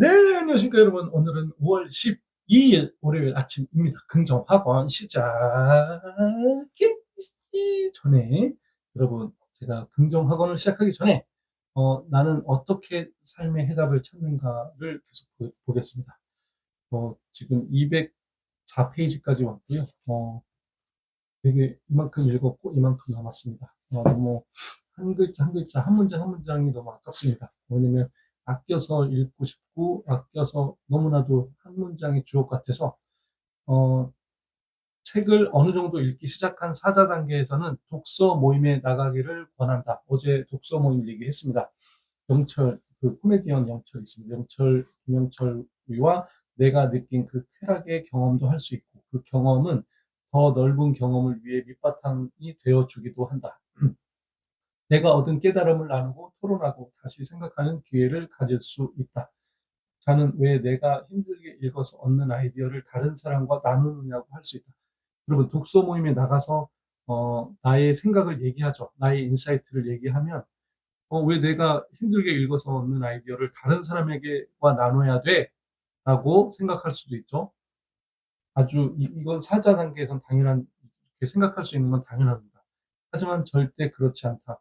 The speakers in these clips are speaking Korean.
네, 안녕하십니까 여러분. 오늘은 5월 12일 월요일 아침입니다. 긍정학원 시작하기 전에 여러분 제가 긍정학원을 시작하기 전에 어, 나는 어떻게 삶의 해답을 찾는가를 계속 보, 보겠습니다. 어, 지금 204페이지까지 왔고요. 어, 되게 이만큼 읽었고 이만큼 남았습니다. 어, 너무 한 글자 한 글자 한 문장 한 문장이 너무 아깝습니다. 왜냐면 아껴서 읽고 싶고 아껴서 너무나도 한 문장이 주옥 같아서 어, 책을 어느 정도 읽기 시작한 사자 단계에서는 독서 모임에 나가기를 권한다. 어제 독서 모임 얘기했습니다. 영철 그 코미디언 영철 있습니다. 영철 김영철과 내가 느낀 그 쾌락의 경험도 할 수 있고 그 경험은 더 넓은 경험을 위해 밑바탕이 되어 주기도 한다. 내가 얻은 깨달음을 나누고 토론하고 다시 생각하는 기회를 가질 수 있다. 자는 왜 내가 힘들게 읽어서 얻는 아이디어를 다른 사람과 나누느냐고 할 수 있다. 여러분 독서 모임에 나가서 어, 나의 생각을 얘기하죠. 나의 인사이트를 얘기하면 어, 왜 내가 힘들게 읽어서 얻는 아이디어를 다른 사람에게와 나눠야 돼? 라고 생각할 수도 있죠. 아주 이, 이건 사자 단계에선 당연한 이렇게 생각할 수 있는 건 당연합니다. 하지만 절대 그렇지 않다.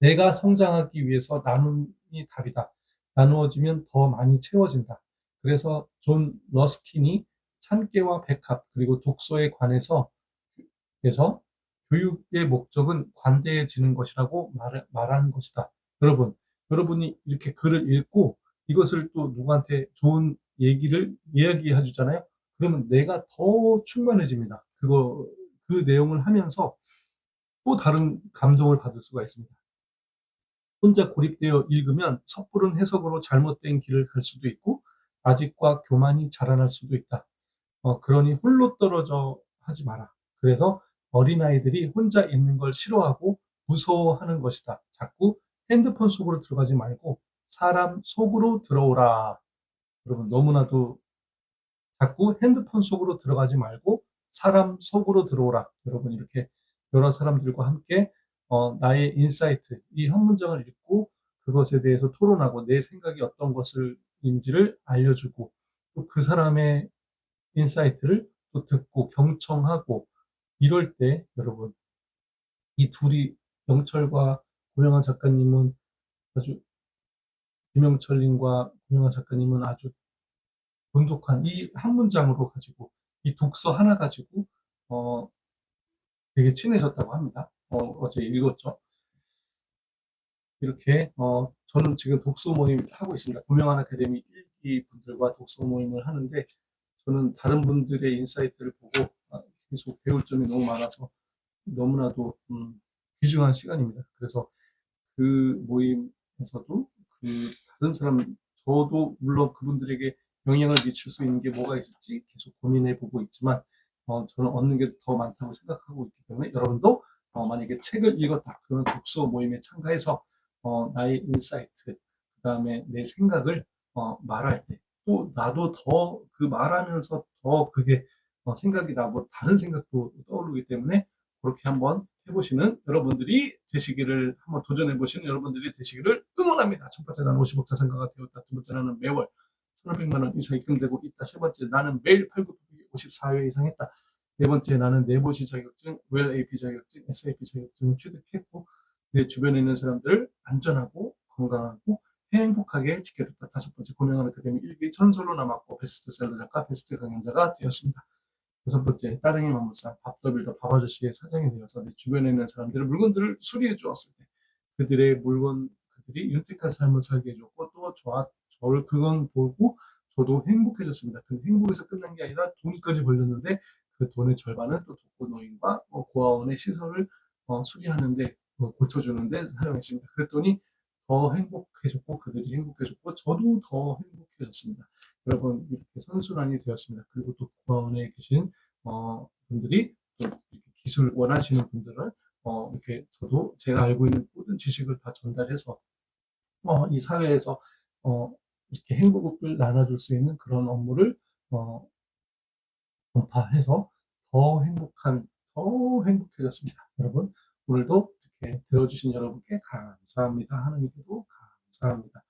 내가 성장하기 위해서 나눔이 답이다. 나누어지면 더 많이 채워진다. 그래서 존 러스킨이 참깨와 백합 그리고 독서에 관해서 그래서 교육의 목적은 관대해지는 것이라고 말, 말한 것이다. 여러분, 여러분이 이렇게 글을 읽고 이것을 또 누구한테 좋은 얘기를 이야기해 주잖아요. 그러면 내가 더 충만해집니다. 그거 그 내용을 하면서 또 다른 감동을 받을 수가 있습니다. 혼자 고립되어 읽으면 섣부른 해석으로 잘못된 길을 갈 수도 있고 아직과 교만이 자라날 수도 있다. 어, 그러니 홀로 떨어져 하지 마라. 그래서 어린아이들이 혼자 있는 걸 싫어하고 무서워하는 것이다. 자꾸 핸드폰 속으로 들어가지 말고 사람 속으로 들어오라. 여러분 너무나도 자꾸 핸드폰 속으로 들어가지 말고 사람 속으로 들어오라. 여러분 이렇게 여러 사람들과 함께 어, 나의 인사이트, 이 한 문장을 읽고 그것에 대해서 토론하고 내 생각이 어떤 것을인지를 알려주고 또 그 사람의 인사이트를 또 듣고 경청하고 이럴 때 여러분 이 둘이 영철과 고명환 작가님은 아주 김영철님과 고명환 작가님은 아주 돈독한 이 한 문장으로 가지고 이 독서 하나 가지고 어 되게 친해졌다고 합니다. 어, 제 읽었죠. 이렇게 어, 저는 지금 독서 모임 하고 있습니다. 고명한 아카데미 1기 분들과 독서 모임을 하는데 저는 다른 분들의 인사이트를 보고 아, 계속 배울 점이 너무 많아서 너무나도 음, 귀중한 시간입니다. 그래서 그 모임에서도 그 다른 사람 저도 물론 그분들에게 영향을 미칠 수 있는 게 뭐가 있을지 계속 고민해 보고 있지만 어, 저는 얻는 게 더 많다고 생각하고 있기 때문에 여러분도 어, 만약에 책을 읽었다 그러면 독서 모임에 참가해서 어, 나의 인사이트 그 다음에 내 생각을 어, 말할 때 또 나도 더 그 말하면서 더 그게 어, 생각이 나고 다른 생각도 떠오르기 때문에 그렇게 한번 해보시는 여러분들이 되시기를 한번 도전해 보시는 여러분들이 되시기를 응원합니다. 첫 번째 나는 50억 자산가가 되었다. 두 번째 나는 매월 1,500만 원 이상 입금되고 있다. 세 번째 나는 매일 팔굽 54회 이상 했다. 네 번째 나는 내보시 자격증, 웰 AP 자격증, SAP 자격증을 취득했고 내 주변에 있는 사람들을 안전하고 건강하고 행복하게 지켜줬다. 다섯 번째 고명한 아카데미 1기 전설로 남았고 베스트셀러 작가, 베스트 강연자가 되었습니다. 여섯 번째 따릉이 만물상 밥더빌더 밥아저씨의 사장이 되어서 내 주변에 있는 사람들의 물건들을 수리해 주었을 때 그들의 물건 그들이 윤택한 삶을 살게 해줬고 또 저와 저를 그건 보고 저도 행복해졌습니다. 근데 행복에서 끝난 게 아니라 돈까지 벌렸는데 그 돈의 절반은 또 독거노인과 어, 고아원의 시설을 어, 수리하는데 어, 고쳐주는데 사용했습니다. 그랬더니 더 행복해졌고 그들이 행복해졌고 저도 더 행복해졌습니다. 여러분 이렇게 선순환이 되었습니다. 그리고 또 고아원에 계신 어, 분들이 또 기술 원하시는 분들은 어, 이렇게 저도 제가 알고 있는 모든 지식을 다 전달해서 어, 이 사회에서 어, 이렇게 행복을 나눠줄 수 있는 그런 업무를 어, 전파해서 더 행복한, 더 행복해졌습니다. 여러분, 오늘도 이렇게 들어주신 여러분께 감사합니다. 하나님께도 감사합니다.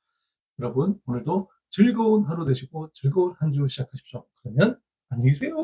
여러분, 오늘도 즐거운 하루 되시고 즐거운 한 주 시작하십시오. 그러면 안녕히 계세요.